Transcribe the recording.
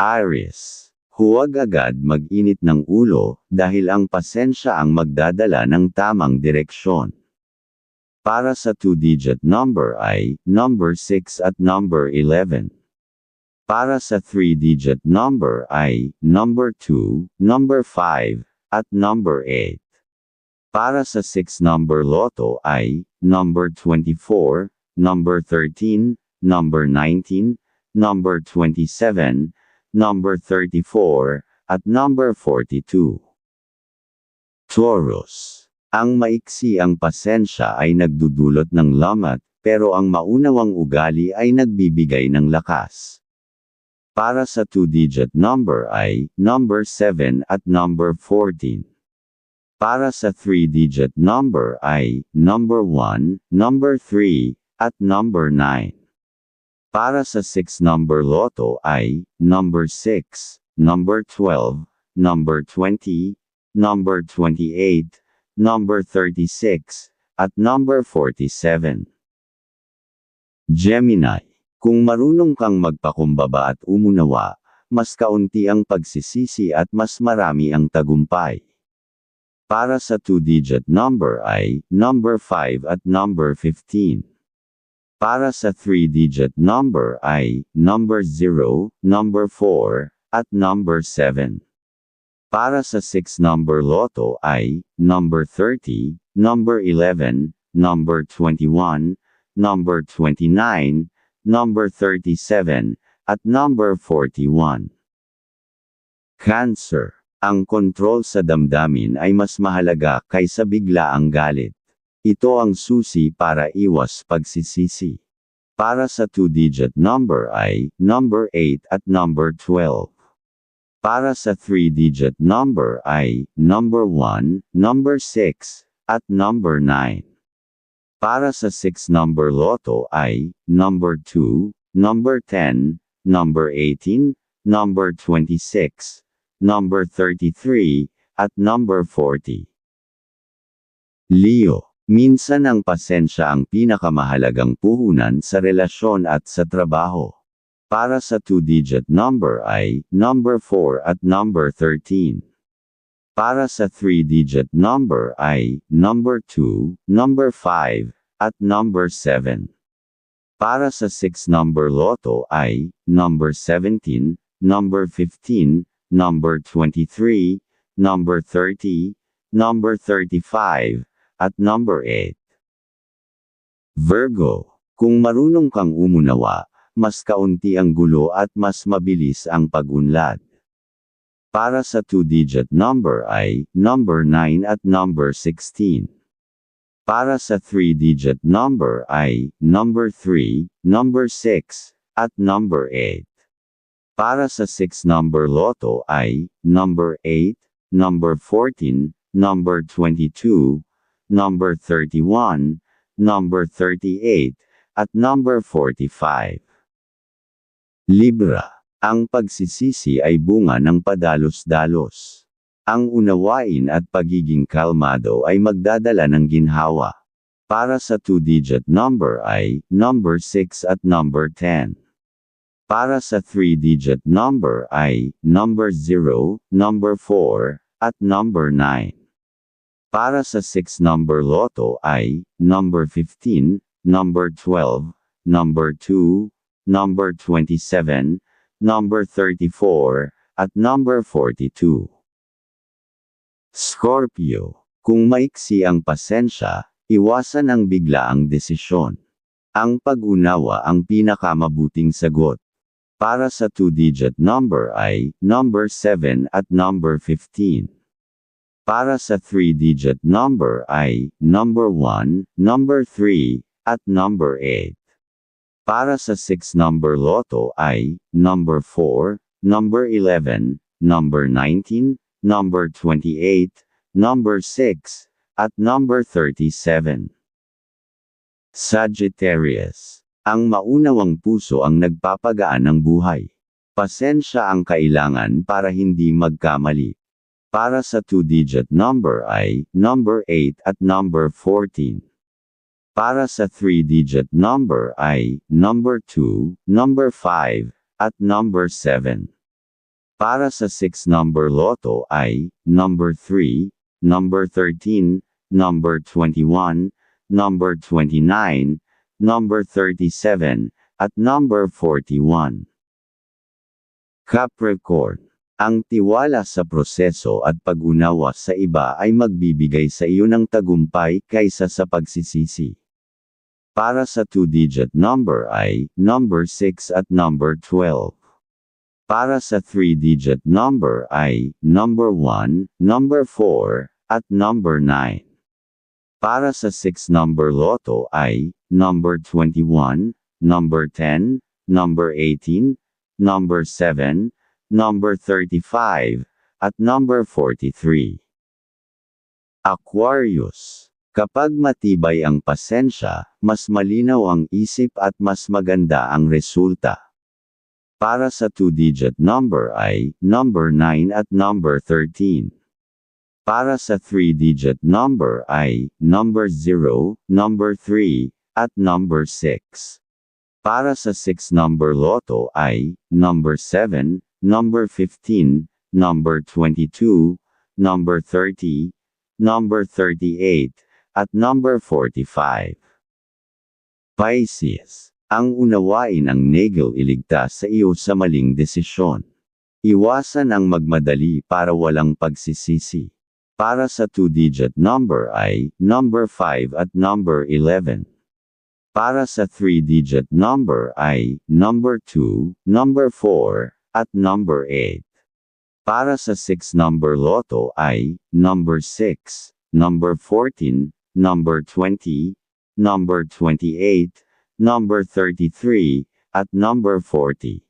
Aries. Huwag agad mag-init ng ulo, dahil ang pasensya ang magdadala ng tamang direksyon. Para sa two-digit number ay, number 6 at number 11. Para sa three-digit number ay, number 2, number 5, at number 8. Para sa 6 number loto ay, number 24, number 13, number 19, number 27, number 34, at number 42. Taurus. Ang maiksi ang pasensya ay nagdudulot ng lamat, pero ang maunawang ugali ay nagbibigay ng lakas. Para sa two-digit number ay, number 7 at number 14. Para sa three-digit number ay, number 1, number 3, at number 9. Para sa 6 number loto ay, number 6, number 12, number 20, number 28, number 36, at number 47. Gemini. Kung marunong kang magpakumbaba at umunawa, mas kaunti ang pagsisisi at mas marami ang tagumpay. Para sa two-digit number ay, number 5 at number 15. Para sa three-digit number ay, number 0, number 4, at number 7. Para sa 6 number loto ay, number 30, number 11, number 21, number 29, number 37, at number 41. Cancer. Ang kontrol sa damdamin ay mas mahalaga kaysa biglaang galit. Ito ang susi para iwas pagsisisi. Para sa two-digit number ay, number 8 at number 12. Para sa three-digit number ay, number 1, number 6, at number 9. Para sa 6 number loto ay, number 2, number 10, number 18, number 26, number 33, at number 40. Leo. Minsan ang pasensya ang pinakamahalagang puhunan sa relasyon at sa trabaho. Para sa two-digit number ay, number 4 at number 13. Para sa three-digit number ay, number 2, number 5, at number 7. Para sa 6 number loto ay, number 17, number 15, number 23, number 30, number 35, at number 8. Virgo. Kung marunong kang umunawa, mas kaunti ang gulo at mas mabilis ang pagunlad. Para sa two-digit number ay, number 9 at number 16. Para sa three-digit number ay, number 3, number 6, at number 8. Para sa 6 number loto ay, number 8, number 14, number 22, number 31, number 38, at number 45. Libra. Ang pagsisisi ay bunga ng padalos-dalos. Ang unawain at pagiging kalmado ay magdadala ng ginhawa. Para sa two-digit number ay, number 6 at number 10. Para sa three-digit number ay, number 0, number 4, at number 9. Para sa 6 number loto ay, number 15, number 12, number 2, number 27, number 34, at number 42. Scorpio. Kung maiksi ang pasensya, iwasan ang biglaang desisyon. Ang pag-unawa ang pinakamabuting sagot. Para sa two-digit number ay, number 7 at number 15. Para sa three-digit number ay, number 1, number 3, at number 8. Para sa 6 number loto ay, number 4, number 11, number 19, number 28, number 6, at number 37. Sagittarius. Ang maunawang puso ang nagpapagaan ng buhay. Pasensya ang kailangan para hindi magkamali. Para sa two-digit number ay, number 8 at number 14. Para sa three-digit number ay, number 2, number 5, at number 7. Para sa 6 number loto ay, number 3, number 13, number 21, number 29, number 37, at number 41. Capricorn. Ang tiwala sa proseso at pag-unawa sa iba ay magbibigay sa iyo ng tagumpay kaysa sa pagsisisi. Para sa two-digit number ay number 6 at number 12. Para sa three-digit number ay number 1, number 4, at number 9. Para sa 6 number loto ay number 21, number 10, number 18, number 7, number 35, at number 43. Aquarius. Kapag matibay ang pasensya, mas malinaw ang isip at mas maganda ang resulta. Para sa two-digit number ay number 9 at number 13. Para sa three-digit number ay number 0, number 3, at number 6. Para sa 6 number loto ay number 7, number 15, number 22, number 30, number 38, at number 45. Pisces. Ang unawain ang negel iligtas sa iyo sa maling desisyon. Iwasan ang magmadali para walang pagsisisi. Para sa two-digit number ay number 5 at number 11. Para sa three-digit number ay number 2, number 4, at number 8. Para sa 6 number loto ay number 6, number 14, number 20, number 28, number 33, at number 40.